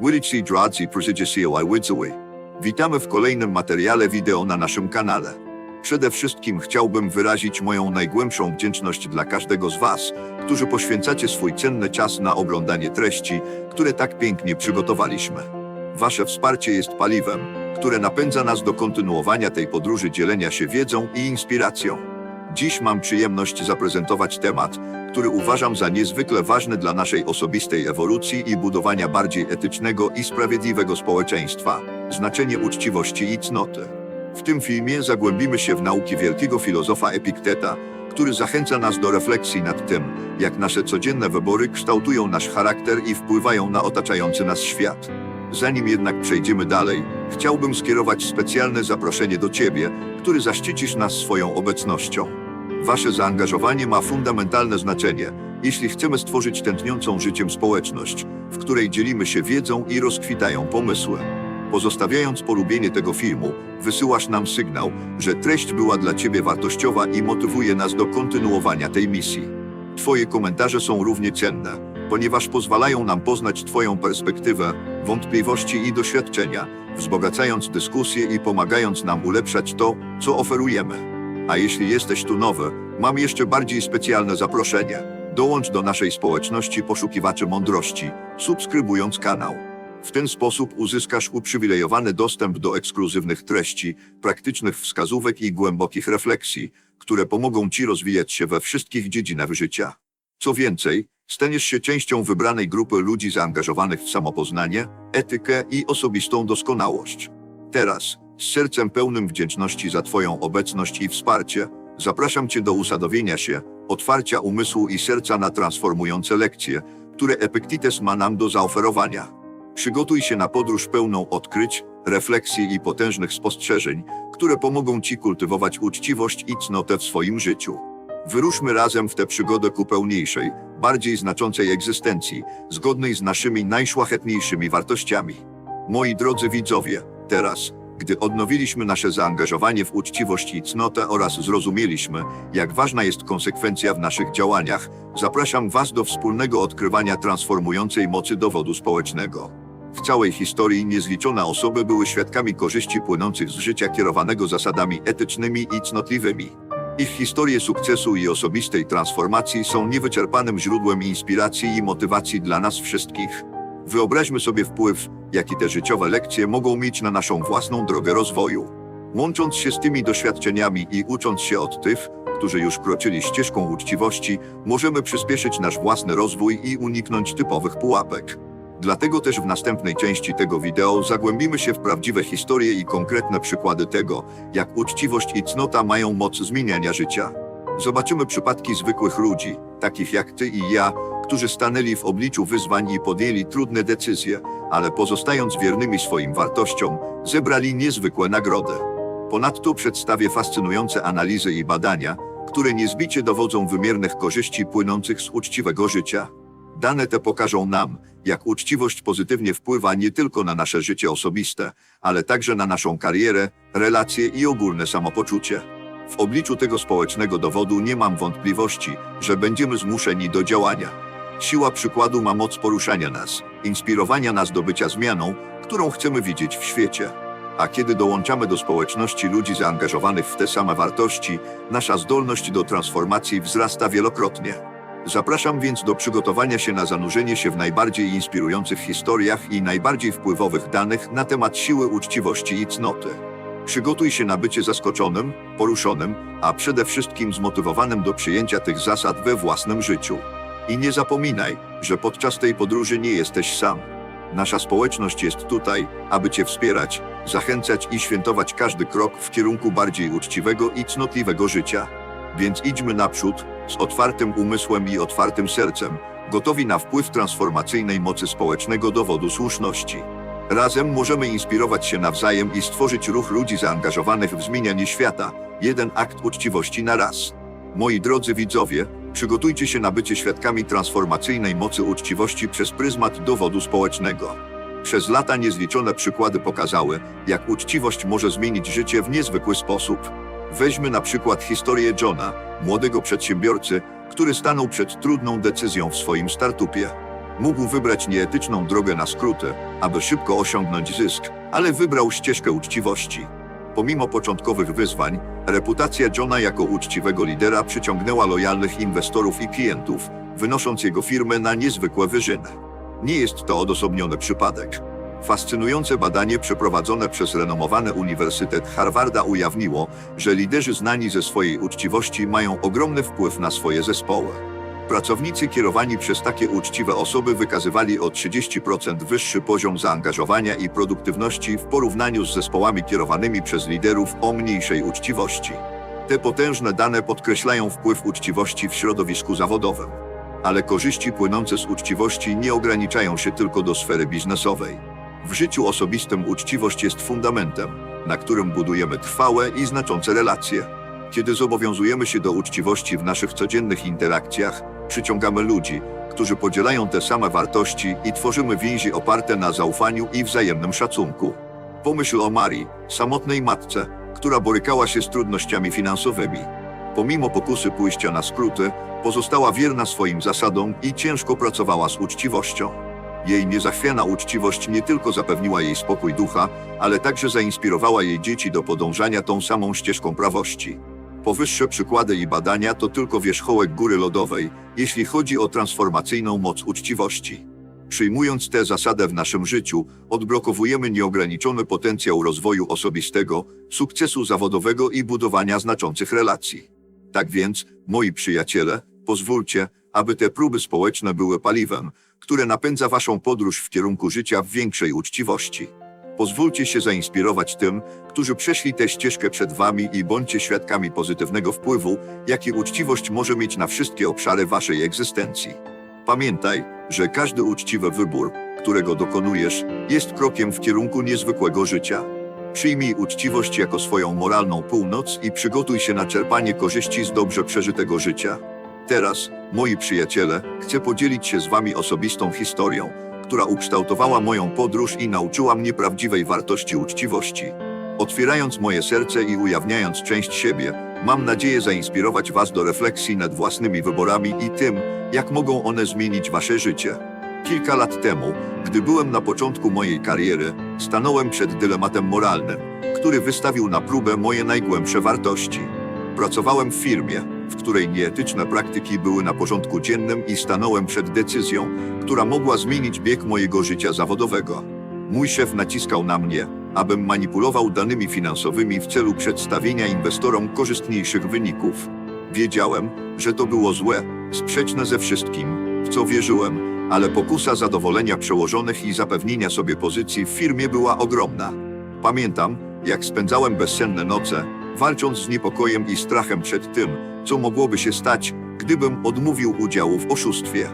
Witajcie drodzy przyjaciele widzowie. Witamy w kolejnym materiale wideo na naszym kanale. Przede wszystkim chciałbym wyrazić moją najgłębszą wdzięczność dla każdego z Was, którzy poświęcacie swój cenny czas na oglądanie treści, które tak pięknie przygotowaliśmy. Wasze wsparcie jest paliwem, które napędza nas do kontynuowania tej podróży dzielenia się wiedzą i inspiracją. Dziś mam przyjemność zaprezentować temat, który uważam za niezwykle ważny dla naszej osobistej ewolucji i budowania bardziej etycznego i sprawiedliwego społeczeństwa znaczenie uczciwości i cnoty. W tym filmie zagłębimy się w nauki wielkiego filozofa Epikteta, który zachęca nas do refleksji nad tym, jak nasze codzienne wybory kształtują nasz charakter i wpływają na otaczający nas świat. Zanim jednak przejdziemy dalej, chciałbym skierować specjalne zaproszenie do Ciebie, który zaszczycisz nas swoją obecnością. Wasze zaangażowanie ma fundamentalne znaczenie, jeśli chcemy stworzyć tętniącą życiem społeczność, w której dzielimy się wiedzą i rozkwitają pomysły. Pozostawiając polubienie tego filmu, wysyłasz nam sygnał, że treść była dla Ciebie wartościowa i motywuje nas do kontynuowania tej misji. Twoje komentarze są równie cenne, ponieważ pozwalają nam poznać Twoją perspektywę, wątpliwości i doświadczenia, wzbogacając dyskusję i pomagając nam ulepszać to, co oferujemy. A jeśli jesteś tu nowy, mam jeszcze bardziej specjalne zaproszenie. Dołącz do naszej społeczności poszukiwaczy mądrości, subskrybując kanał. W ten sposób uzyskasz uprzywilejowany dostęp do ekskluzywnych treści, praktycznych wskazówek i głębokich refleksji, które pomogą Ci rozwijać się we wszystkich dziedzinach życia. Co więcej, staniesz się częścią wybranej grupy ludzi zaangażowanych w samopoznanie, etykę i osobistą doskonałość. Teraz, z sercem pełnym wdzięczności za Twoją obecność i wsparcie, zapraszam Cię do usadowienia się, otwarcia umysłu i serca na transformujące lekcje, które Epiktetes ma nam do zaoferowania. Przygotuj się na podróż pełną odkryć, refleksji i potężnych spostrzeżeń, które pomogą Ci kultywować uczciwość i cnotę w swoim życiu. Wyruszmy razem w tę przygodę ku pełniejszej, bardziej znaczącej egzystencji, zgodnej z naszymi najszlachetniejszymi wartościami. Moi drodzy widzowie, teraz, gdy odnowiliśmy nasze zaangażowanie w uczciwość i cnotę oraz zrozumieliśmy, jak ważna jest konsekwencja w naszych działaniach, zapraszam Was do wspólnego odkrywania transformującej mocy dowodu społecznego. W całej historii niezliczone osoby były świadkami korzyści płynących z życia kierowanego zasadami etycznymi i cnotliwymi. Ich historie sukcesu i osobistej transformacji są niewyczerpanym źródłem inspiracji i motywacji dla nas wszystkich. Wyobraźmy sobie wpływ, jaki te życiowe lekcje mogą mieć na naszą własną drogę rozwoju. Łącząc się z tymi doświadczeniami i ucząc się od tych, którzy już kroczyli ścieżką uczciwości, możemy przyspieszyć nasz własny rozwój i uniknąć typowych pułapek. Dlatego też w następnej części tego wideo zagłębimy się w prawdziwe historie i konkretne przykłady tego, jak uczciwość i cnota mają moc zmieniania życia. Zobaczymy przypadki zwykłych ludzi, takich jak ty i ja, którzy stanęli w obliczu wyzwań i podjęli trudne decyzje, ale pozostając wiernymi swoim wartościom, zebrali niezwykłe nagrody. Ponadto przedstawię fascynujące analizy i badania, które niezbicie dowodzą wymiernych korzyści płynących z uczciwego życia. Dane te pokażą nam, jak uczciwość pozytywnie wpływa nie tylko na nasze życie osobiste, ale także na naszą karierę, relacje i ogólne samopoczucie. W obliczu tego społecznego dowodu nie mam wątpliwości, że będziemy zmuszeni do działania. Siła przykładu ma moc poruszania nas, inspirowania nas do bycia zmianą, którą chcemy widzieć w świecie. A kiedy dołączamy do społeczności ludzi zaangażowanych w te same wartości, nasza zdolność do transformacji wzrasta wielokrotnie. Zapraszam więc do przygotowania się na zanurzenie się w najbardziej inspirujących historiach i najbardziej wpływowych danych na temat siły uczciwości i cnoty. Przygotuj się na bycie zaskoczonym, poruszonym, a przede wszystkim zmotywowanym do przyjęcia tych zasad we własnym życiu. I nie zapominaj, że podczas tej podróży nie jesteś sam. Nasza społeczność jest tutaj, aby Cię wspierać, zachęcać i świętować każdy krok w kierunku bardziej uczciwego i cnotliwego życia. Więc idźmy naprzód, z otwartym umysłem i otwartym sercem, gotowi na wpływ transformacyjnej mocy społecznego dowodu słuszności. Razem możemy inspirować się nawzajem i stworzyć ruch ludzi zaangażowanych w zmienianie świata, jeden akt uczciwości na raz. Moi drodzy widzowie, przygotujcie się na bycie świadkami transformacyjnej mocy uczciwości przez pryzmat dowodu społecznego. Przez lata niezliczone przykłady pokazały, jak uczciwość może zmienić życie w niezwykły sposób. Weźmy na przykład historię Johna, młodego przedsiębiorcy, który stanął przed trudną decyzją w swoim startupie. Mógł wybrać nieetyczną drogę na skróty, aby szybko osiągnąć zysk, ale wybrał ścieżkę uczciwości. Pomimo początkowych wyzwań, reputacja Johna jako uczciwego lidera przyciągnęła lojalnych inwestorów i klientów, wynosząc jego firmę na niezwykłe wyżyny. Nie jest to odosobniony przypadek. Fascynujące badanie przeprowadzone przez renomowany Uniwersytet Harvarda ujawniło, że liderzy znani ze swojej uczciwości mają ogromny wpływ na swoje zespoły. Pracownicy kierowani przez takie uczciwe osoby wykazywali o 30% wyższy poziom zaangażowania i produktywności w porównaniu z zespołami kierowanymi przez liderów o mniejszej uczciwości. Te potężne dane podkreślają wpływ uczciwości w środowisku zawodowym. Ale korzyści płynące z uczciwości nie ograniczają się tylko do sfery biznesowej. W życiu osobistym uczciwość jest fundamentem, na którym budujemy trwałe i znaczące relacje. Kiedy zobowiązujemy się do uczciwości w naszych codziennych interakcjach, przyciągamy ludzi, którzy podzielają te same wartości i tworzymy więzi oparte na zaufaniu i wzajemnym szacunku. Pomyśl o Marii, samotnej matce, która borykała się z trudnościami finansowymi. Pomimo pokusy pójścia na skróty, pozostała wierna swoim zasadom i ciężko pracowała z uczciwością. Jej niezachwiana uczciwość nie tylko zapewniła jej spokój ducha, ale także zainspirowała jej dzieci do podążania tą samą ścieżką prawości. Powyższe przykłady i badania to tylko wierzchołek góry lodowej, jeśli chodzi o transformacyjną moc uczciwości. Przyjmując tę zasadę w naszym życiu, odblokowujemy nieograniczony potencjał rozwoju osobistego, sukcesu zawodowego i budowania znaczących relacji. Tak więc, moi przyjaciele, pozwólcie, aby te próby społeczne były paliwem, które napędza waszą podróż w kierunku życia w większej uczciwości. Pozwólcie się zainspirować tym, którzy przeszli tę ścieżkę przed wami i bądźcie świadkami pozytywnego wpływu, jaki uczciwość może mieć na wszystkie obszary waszej egzystencji. Pamiętaj, że każdy uczciwy wybór, którego dokonujesz, jest krokiem w kierunku niezwykłego życia. Przyjmij uczciwość jako swoją moralną północ i przygotuj się na czerpanie korzyści z dobrze przeżytego życia. Teraz, moi przyjaciele, chcę podzielić się z wami osobistą historią, która ukształtowała moją podróż i nauczyła mnie prawdziwej wartości uczciwości. Otwierając moje serce i ujawniając część siebie, mam nadzieję zainspirować was do refleksji nad własnymi wyborami i tym, jak mogą one zmienić wasze życie. Kilka lat temu, gdy byłem na początku mojej kariery, stanąłem przed dylematem moralnym, który wystawił na próbę moje najgłębsze wartości. Pracowałem w firmie, w której nieetyczne praktyki były na porządku dziennym i stanąłem przed decyzją, która mogła zmienić bieg mojego życia zawodowego. Mój szef naciskał na mnie, abym manipulował danymi finansowymi w celu przedstawienia inwestorom korzystniejszych wyników. Wiedziałem, że to było złe, sprzeczne ze wszystkim, w co wierzyłem, ale pokusa zadowolenia przełożonych i zapewnienia sobie pozycji w firmie była ogromna. Pamiętam, jak spędzałem bezsenne noce, walcząc z niepokojem i strachem przed tym, co mogłoby się stać, gdybym odmówił udziału w oszustwie.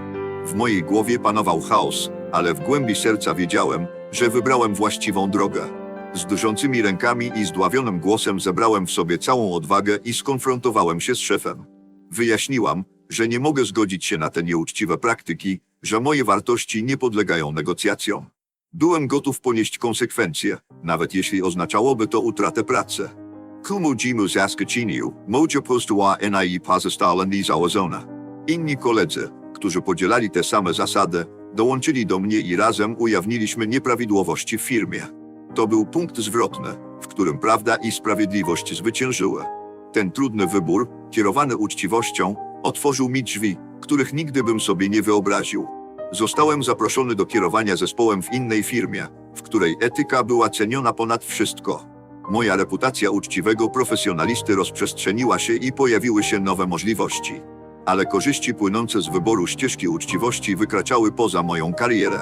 W mojej głowie panował chaos, ale w głębi serca wiedziałem, że wybrałem właściwą drogę. Z drżącymi rękami i zdławionym głosem zebrałem w sobie całą odwagę i skonfrontowałem się z szefem. Wyjaśniłam, że nie mogę zgodzić się na te nieuczciwe praktyki, że moje wartości nie podlegają negocjacjom. Byłem gotów ponieść konsekwencje, nawet jeśli oznaczałoby to utratę pracy. Kumu Jimu Zaskachiniu, moja postuła NIE pozostała niezałazona. Inni koledzy, którzy podzielali te same zasady, dołączyli do mnie i razem ujawniliśmy nieprawidłowości w firmie. To był punkt zwrotny, w którym prawda i sprawiedliwość zwyciężyły. Ten trudny wybór, kierowany uczciwością, otworzył mi drzwi, których nigdy bym sobie nie wyobraził. Zostałem zaproszony do kierowania zespołem w innej firmie, w której etyka była ceniona ponad wszystko. Moja reputacja uczciwego profesjonalisty rozprzestrzeniła się i pojawiły się nowe możliwości. Ale korzyści płynące z wyboru ścieżki uczciwości wykraczały poza moją karierę.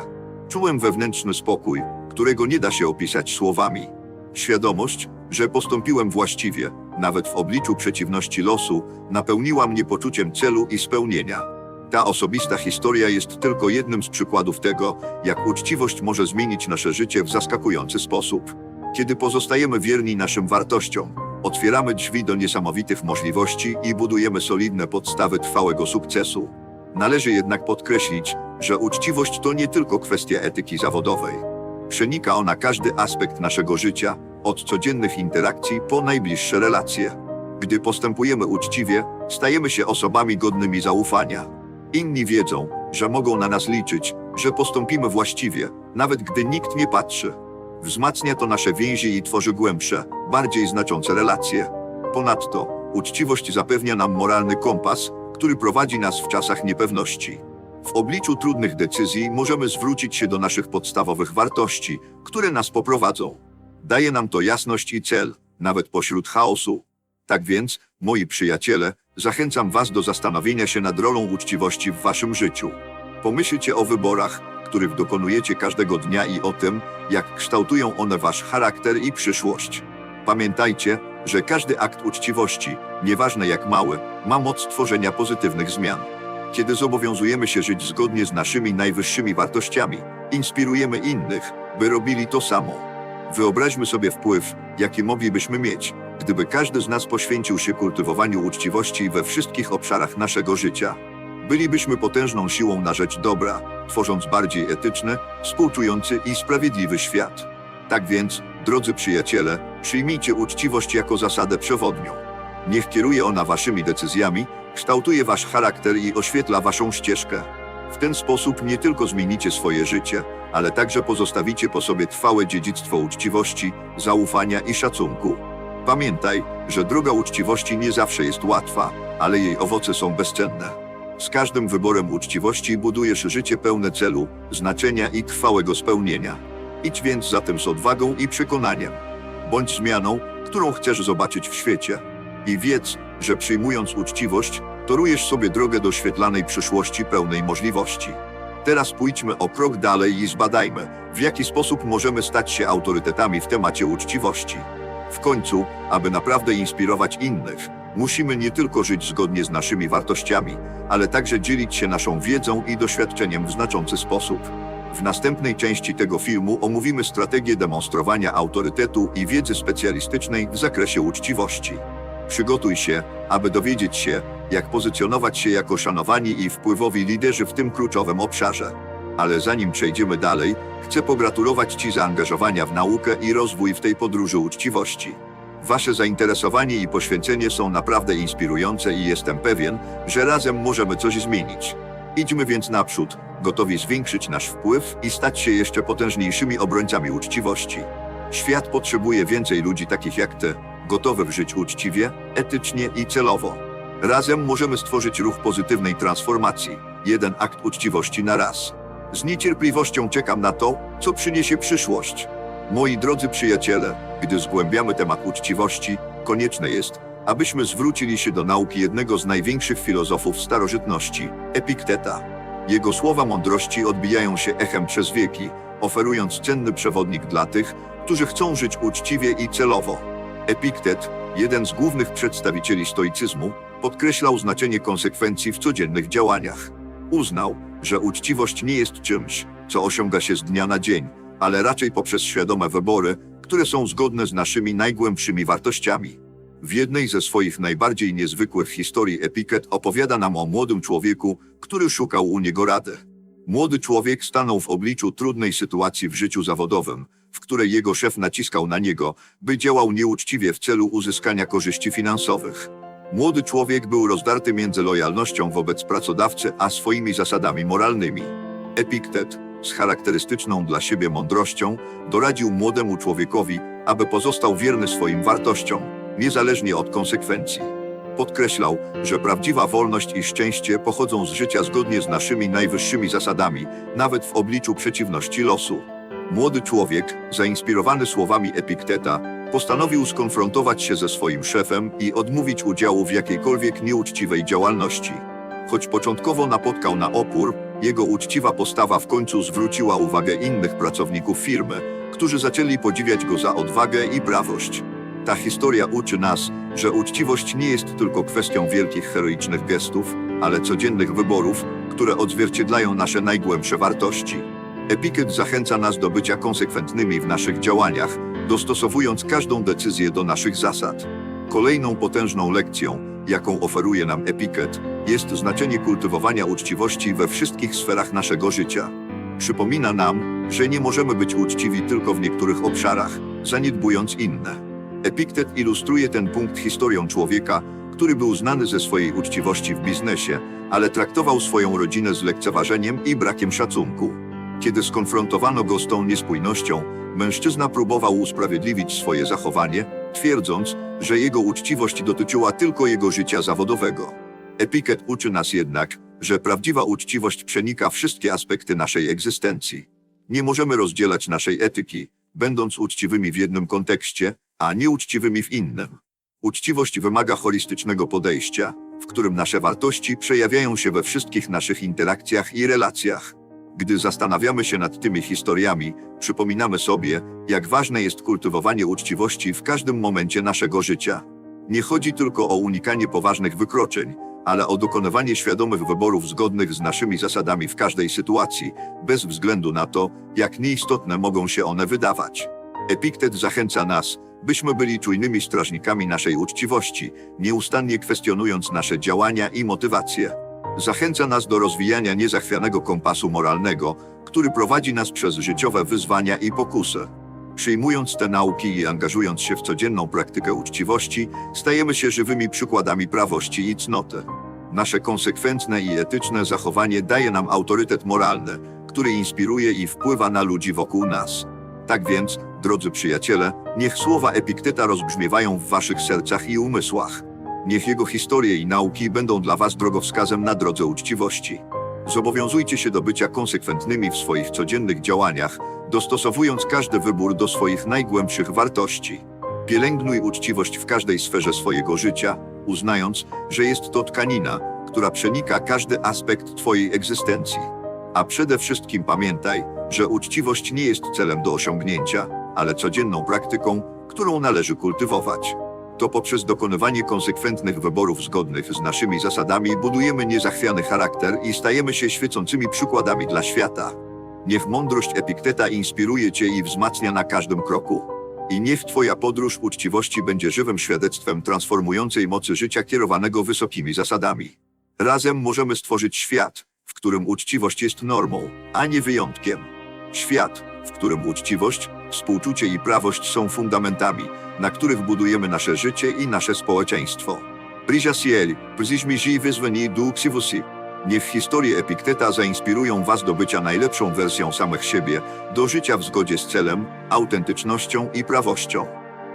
Czułem wewnętrzny spokój, którego nie da się opisać słowami. Świadomość, że postąpiłem właściwie, nawet w obliczu przeciwności losu, napełniła mnie poczuciem celu i spełnienia. Ta osobista historia jest tylko jednym z przykładów tego, jak uczciwość może zmienić nasze życie w zaskakujący sposób. Kiedy pozostajemy wierni naszym wartościom, otwieramy drzwi do niesamowitych możliwości i budujemy solidne podstawy trwałego sukcesu. Należy jednak podkreślić, że uczciwość to nie tylko kwestia etyki zawodowej. Przenika ona każdy aspekt naszego życia, od codziennych interakcji po najbliższe relacje. Gdy postępujemy uczciwie, stajemy się osobami godnymi zaufania. Inni wiedzą, że mogą na nas liczyć, że postąpimy właściwie, nawet gdy nikt nie patrzy. Wzmacnia to nasze więzi i tworzy głębsze, bardziej znaczące relacje. Ponadto, uczciwość zapewnia nam moralny kompas, który prowadzi nas w czasach niepewności. W obliczu trudnych decyzji możemy zwrócić się do naszych podstawowych wartości, które nas poprowadzą. Daje nam to jasność i cel, nawet pośród chaosu. Tak więc, moi przyjaciele, zachęcam Was do zastanowienia się nad rolą uczciwości w Waszym życiu. Pomyślcie o wyborach, których dokonujecie każdego dnia i o tym, jak kształtują one Wasz charakter i przyszłość. Pamiętajcie, że każdy akt uczciwości, nieważne jak mały, ma moc tworzenia pozytywnych zmian. Kiedy zobowiązujemy się żyć zgodnie z naszymi najwyższymi wartościami, inspirujemy innych, by robili to samo. Wyobraźmy sobie wpływ, jaki moglibyśmy mieć, gdyby każdy z nas poświęcił się kultywowaniu uczciwości we wszystkich obszarach naszego życia. Bylibyśmy potężną siłą na rzecz dobra, tworząc bardziej etyczny, współczujący i sprawiedliwy świat. Tak więc, drodzy przyjaciele, przyjmijcie uczciwość jako zasadę przewodnią. Niech kieruje ona waszymi decyzjami, kształtuje wasz charakter i oświetla waszą ścieżkę. W ten sposób nie tylko zmienicie swoje życie, ale także pozostawicie po sobie trwałe dziedzictwo uczciwości, zaufania i szacunku. Pamiętaj, że droga uczciwości nie zawsze jest łatwa, ale jej owoce są bezcenne. Z każdym wyborem uczciwości budujesz życie pełne celu, znaczenia i trwałego spełnienia. Idź więc za tym z odwagą i przekonaniem. Bądź zmianą, którą chcesz zobaczyć w świecie. I wiedz, że przyjmując uczciwość, torujesz sobie drogę do świetlanej przyszłości pełnej możliwości. Teraz pójdźmy o krok dalej i zbadajmy, w jaki sposób możemy stać się autorytetami w temacie uczciwości. W końcu, aby naprawdę inspirować innych, musimy nie tylko żyć zgodnie z naszymi wartościami, ale także dzielić się naszą wiedzą i doświadczeniem w znaczący sposób. W następnej części tego filmu omówimy strategię demonstrowania autorytetu i wiedzy specjalistycznej w zakresie uczciwości. Przygotuj się, aby dowiedzieć się, jak pozycjonować się jako szanowani i wpływowi liderzy w tym kluczowym obszarze. Ale zanim przejdziemy dalej, chcę pogratulować Ci zaangażowania w naukę i rozwój w tej podróży uczciwości. Wasze zainteresowanie i poświęcenie są naprawdę inspirujące i jestem pewien, że razem możemy coś zmienić. Idźmy więc naprzód, gotowi zwiększyć nasz wpływ i stać się jeszcze potężniejszymi obrońcami uczciwości. Świat potrzebuje więcej ludzi takich jak ty, gotowych żyć uczciwie, etycznie i celowo. Razem możemy stworzyć ruch pozytywnej transformacji, jeden akt uczciwości na raz. Z niecierpliwością czekam na to, co przyniesie przyszłość. Moi drodzy przyjaciele, gdy zgłębiamy temat uczciwości, konieczne jest, abyśmy zwrócili się do nauki jednego z największych filozofów starożytności, Epikteta. Jego słowa mądrości odbijają się echem przez wieki, oferując cenny przewodnik dla tych, którzy chcą żyć uczciwie i celowo. Epiktet, jeden z głównych przedstawicieli stoicyzmu, podkreślał znaczenie konsekwencji w codziennych działaniach. Uznał, że uczciwość nie jest czymś, co osiąga się z dnia na dzień, ale raczej poprzez świadome wybory, które są zgodne z naszymi najgłębszymi wartościami. W jednej ze swoich najbardziej niezwykłych historii Epiket opowiada nam o młodym człowieku, który szukał u niego rady. Młody człowiek stanął w obliczu trudnej sytuacji w życiu zawodowym, w której jego szef naciskał na niego, by działał nieuczciwie w celu uzyskania korzyści finansowych. Młody człowiek był rozdarty między lojalnością wobec pracodawcy a swoimi zasadami moralnymi. Epiktet, z charakterystyczną dla siebie mądrością, doradził młodemu człowiekowi, aby pozostał wierny swoim wartościom, niezależnie od konsekwencji. Podkreślał, że prawdziwa wolność i szczęście pochodzą z życia zgodnie z naszymi najwyższymi zasadami, nawet w obliczu przeciwności losu. Młody człowiek, zainspirowany słowami Epikteta, postanowił skonfrontować się ze swoim szefem i odmówić udziału w jakiejkolwiek nieuczciwej działalności. Choć początkowo napotkał na opór, jego uczciwa postawa w końcu zwróciła uwagę innych pracowników firmy, którzy zaczęli podziwiać go za odwagę i brawość. Ta historia uczy nas, że uczciwość nie jest tylko kwestią wielkich heroicznych gestów, ale codziennych wyborów, które odzwierciedlają nasze najgłębsze wartości. Epiket zachęca nas do bycia konsekwentnymi w naszych działaniach, dostosowując każdą decyzję do naszych zasad. Kolejną potężną lekcją, jaką oferuje nam Epiket, jest znaczenie kultywowania uczciwości we wszystkich sferach naszego życia. Przypomina nam, że nie możemy być uczciwi tylko w niektórych obszarach, zaniedbując inne. Epiktet ilustruje ten punkt historią człowieka, który był znany ze swojej uczciwości w biznesie, ale traktował swoją rodzinę z lekceważeniem i brakiem szacunku. Kiedy skonfrontowano go z tą niespójnością, mężczyzna próbował usprawiedliwić swoje zachowanie, twierdząc, że jego uczciwość dotyczyła tylko jego życia zawodowego. Epiket uczy nas jednak, że prawdziwa uczciwość przenika wszystkie aspekty naszej egzystencji. Nie możemy rozdzielać naszej etyki, będąc uczciwymi w jednym kontekście, a nieuczciwymi w innym. Uczciwość wymaga holistycznego podejścia, w którym nasze wartości przejawiają się we wszystkich naszych interakcjach i relacjach. Gdy zastanawiamy się nad tymi historiami, przypominamy sobie, jak ważne jest kultywowanie uczciwości w każdym momencie naszego życia. Nie chodzi tylko o unikanie poważnych wykroczeń, ale o dokonywanie świadomych wyborów zgodnych z naszymi zasadami w każdej sytuacji, bez względu na to, jak nieistotne mogą się one wydawać. Epiktet zachęca nas, byśmy byli czujnymi strażnikami naszej uczciwości, nieustannie kwestionując nasze działania i motywacje. Zachęca nas do rozwijania niezachwianego kompasu moralnego, który prowadzi nas przez życiowe wyzwania i pokusy. Przyjmując te nauki i angażując się w codzienną praktykę uczciwości, stajemy się żywymi przykładami prawości i cnoty. Nasze konsekwentne i etyczne zachowanie daje nam autorytet moralny, który inspiruje i wpływa na ludzi wokół nas. Tak więc, drodzy przyjaciele, niech słowa Epikteta rozbrzmiewają w waszych sercach i umysłach. Niech jego historie i nauki będą dla was drogowskazem na drodze uczciwości. Zobowiązujcie się do bycia konsekwentnymi w swoich codziennych działaniach, dostosowując każdy wybór do swoich najgłębszych wartości. Pielęgnuj uczciwość w każdej sferze swojego życia, uznając, że jest to tkanina, która przenika każdy aspekt Twojej egzystencji. A przede wszystkim pamiętaj, że uczciwość nie jest celem do osiągnięcia, ale codzienną praktyką, którą należy kultywować. To poprzez dokonywanie konsekwentnych wyborów zgodnych z naszymi zasadami budujemy niezachwiany charakter i stajemy się świecącymi przykładami dla świata. Niech mądrość Epikteta inspiruje Cię i wzmacnia na każdym kroku. I niech Twoja podróż uczciwości będzie żywym świadectwem transformującej mocy życia kierowanego wysokimi zasadami. Razem możemy stworzyć świat, w którym uczciwość jest normą, a nie wyjątkiem. Świat, w którym uczciwość, współczucie i prawość są fundamentami, na których budujemy nasze życie i nasze społeczeństwo. Brisia Ciel, przyźmi wyzwanie du ksiwusi. Niech historie Epikteta zainspirują Was do bycia najlepszą wersją samych siebie, do życia w zgodzie z celem, autentycznością i prawością.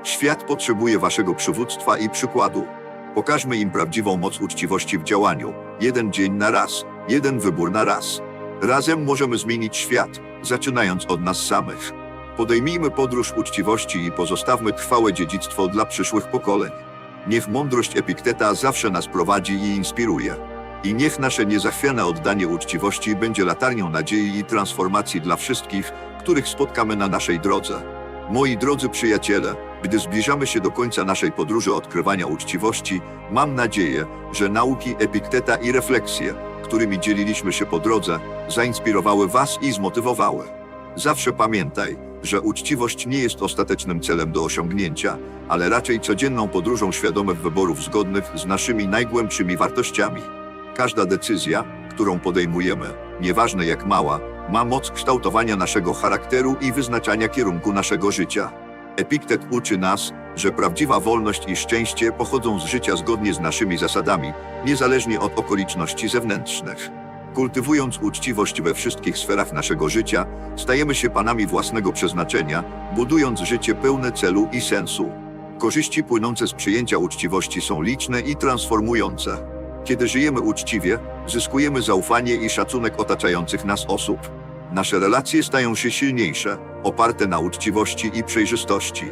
Świat potrzebuje Waszego przywództwa i przykładu. Pokażmy im prawdziwą moc uczciwości w działaniu. Jeden dzień na raz, jeden wybór na raz. Razem możemy zmienić świat, zaczynając od nas samych. Podejmijmy podróż uczciwości i pozostawmy trwałe dziedzictwo dla przyszłych pokoleń. Niech mądrość Epikteta zawsze nas prowadzi i inspiruje. I niech nasze niezachwiane oddanie uczciwości będzie latarnią nadziei i transformacji dla wszystkich, których spotkamy na naszej drodze. Moi drodzy przyjaciele, gdy zbliżamy się do końca naszej podróży odkrywania uczciwości, mam nadzieję, że nauki Epikteta i refleksje, którymi dzieliliśmy się po drodze, zainspirowały Was i zmotywowały. Zawsze pamiętaj, że uczciwość nie jest ostatecznym celem do osiągnięcia, ale raczej codzienną podróżą świadomych wyborów zgodnych z naszymi najgłębszymi wartościami. Każda decyzja, którą podejmujemy, nieważne jak mała, ma moc kształtowania naszego charakteru i wyznaczania kierunku naszego życia. Epiktet uczy nas, że prawdziwa wolność i szczęście pochodzą z życia zgodnie z naszymi zasadami, niezależnie od okoliczności zewnętrznych. Kultywując uczciwość we wszystkich sferach naszego życia, stajemy się panami własnego przeznaczenia, budując życie pełne celu i sensu. Korzyści płynące z przyjęcia uczciwości są liczne i transformujące. Kiedy żyjemy uczciwie, zyskujemy zaufanie i szacunek otaczających nas osób. Nasze relacje stają się silniejsze, oparte na uczciwości i przejrzystości.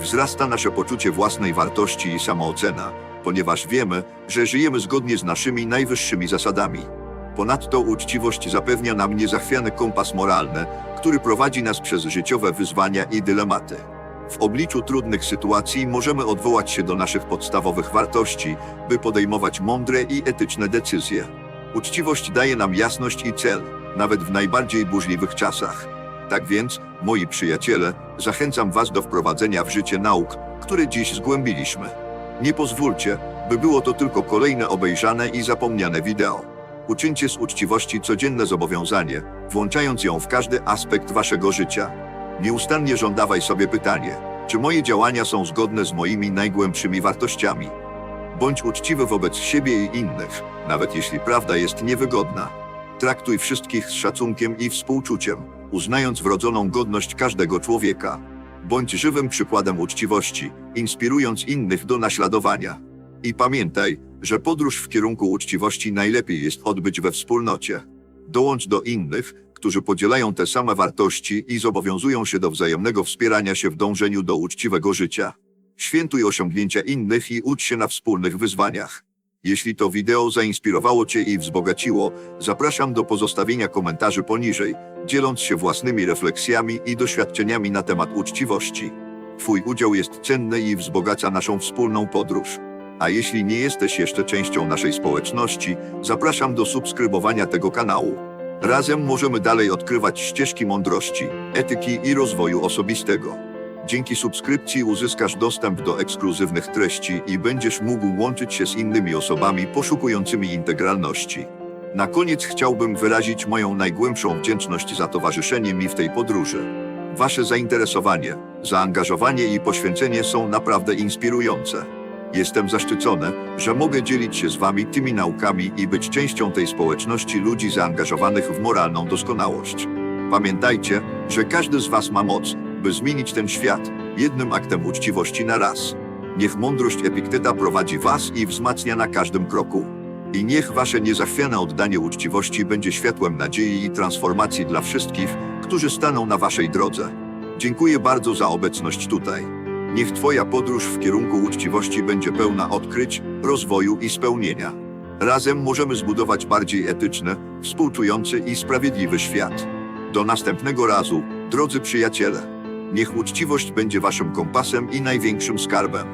Wzrasta nasze poczucie własnej wartości i samoocena, ponieważ wiemy, że żyjemy zgodnie z naszymi najwyższymi zasadami. Ponadto uczciwość zapewnia nam niezachwiany kompas moralny, który prowadzi nas przez życiowe wyzwania i dylematy. W obliczu trudnych sytuacji możemy odwołać się do naszych podstawowych wartości, by podejmować mądre i etyczne decyzje. Uczciwość daje nam jasność i cel, nawet w najbardziej burzliwych czasach. Tak więc, moi przyjaciele, zachęcam Was do wprowadzenia w życie nauk, które dziś zgłębiliśmy. Nie pozwólcie, by było to tylko kolejne obejrzane i zapomniane wideo. Uczyńcie z uczciwości codzienne zobowiązanie, włączając ją w każdy aspekt Waszego życia. Nieustannie żądawaj sobie pytanie, czy moje działania są zgodne z moimi najgłębszymi wartościami. Bądź uczciwy wobec siebie i innych, nawet jeśli prawda jest niewygodna. Traktuj wszystkich z szacunkiem i współczuciem, uznając wrodzoną godność każdego człowieka. Bądź żywym przykładem uczciwości, inspirując innych do naśladowania. I pamiętaj, że podróż w kierunku uczciwości najlepiej jest odbyć we wspólnocie. Dołącz do innych, którzy podzielają te same wartości i zobowiązują się do wzajemnego wspierania się w dążeniu do uczciwego życia. Świętuj osiągnięcia innych i ucz się na wspólnych wyzwaniach. Jeśli to wideo zainspirowało Cię i wzbogaciło, zapraszam do pozostawienia komentarzy poniżej, dzieląc się własnymi refleksjami i doświadczeniami na temat uczciwości. Twój udział jest cenny i wzbogaca naszą wspólną podróż. A jeśli nie jesteś jeszcze częścią naszej społeczności, zapraszam do subskrybowania tego kanału. Razem możemy dalej odkrywać ścieżki mądrości, etyki i rozwoju osobistego. Dzięki subskrypcji uzyskasz dostęp do ekskluzywnych treści i będziesz mógł łączyć się z innymi osobami poszukującymi integralności. Na koniec chciałbym wyrazić moją najgłębszą wdzięczność za towarzyszenie mi w tej podróży. Wasze zainteresowanie, zaangażowanie i poświęcenie są naprawdę inspirujące. Jestem zaszczycony, że mogę dzielić się z Wami tymi naukami i być częścią tej społeczności ludzi zaangażowanych w moralną doskonałość. Pamiętajcie, że każdy z Was ma moc, by zmienić ten świat jednym aktem uczciwości na raz. Niech mądrość Epikteta prowadzi Was i wzmacnia na każdym kroku. I niech Wasze niezachwiane oddanie uczciwości będzie światłem nadziei i transformacji dla wszystkich, którzy staną na Waszej drodze. Dziękuję bardzo za obecność tutaj. Niech Twoja podróż w kierunku uczciwości będzie pełna odkryć, rozwoju i spełnienia. Razem możemy zbudować bardziej etyczny, współczujący i sprawiedliwy świat. Do następnego razu, drodzy przyjaciele. Niech uczciwość będzie Waszym kompasem i największym skarbem.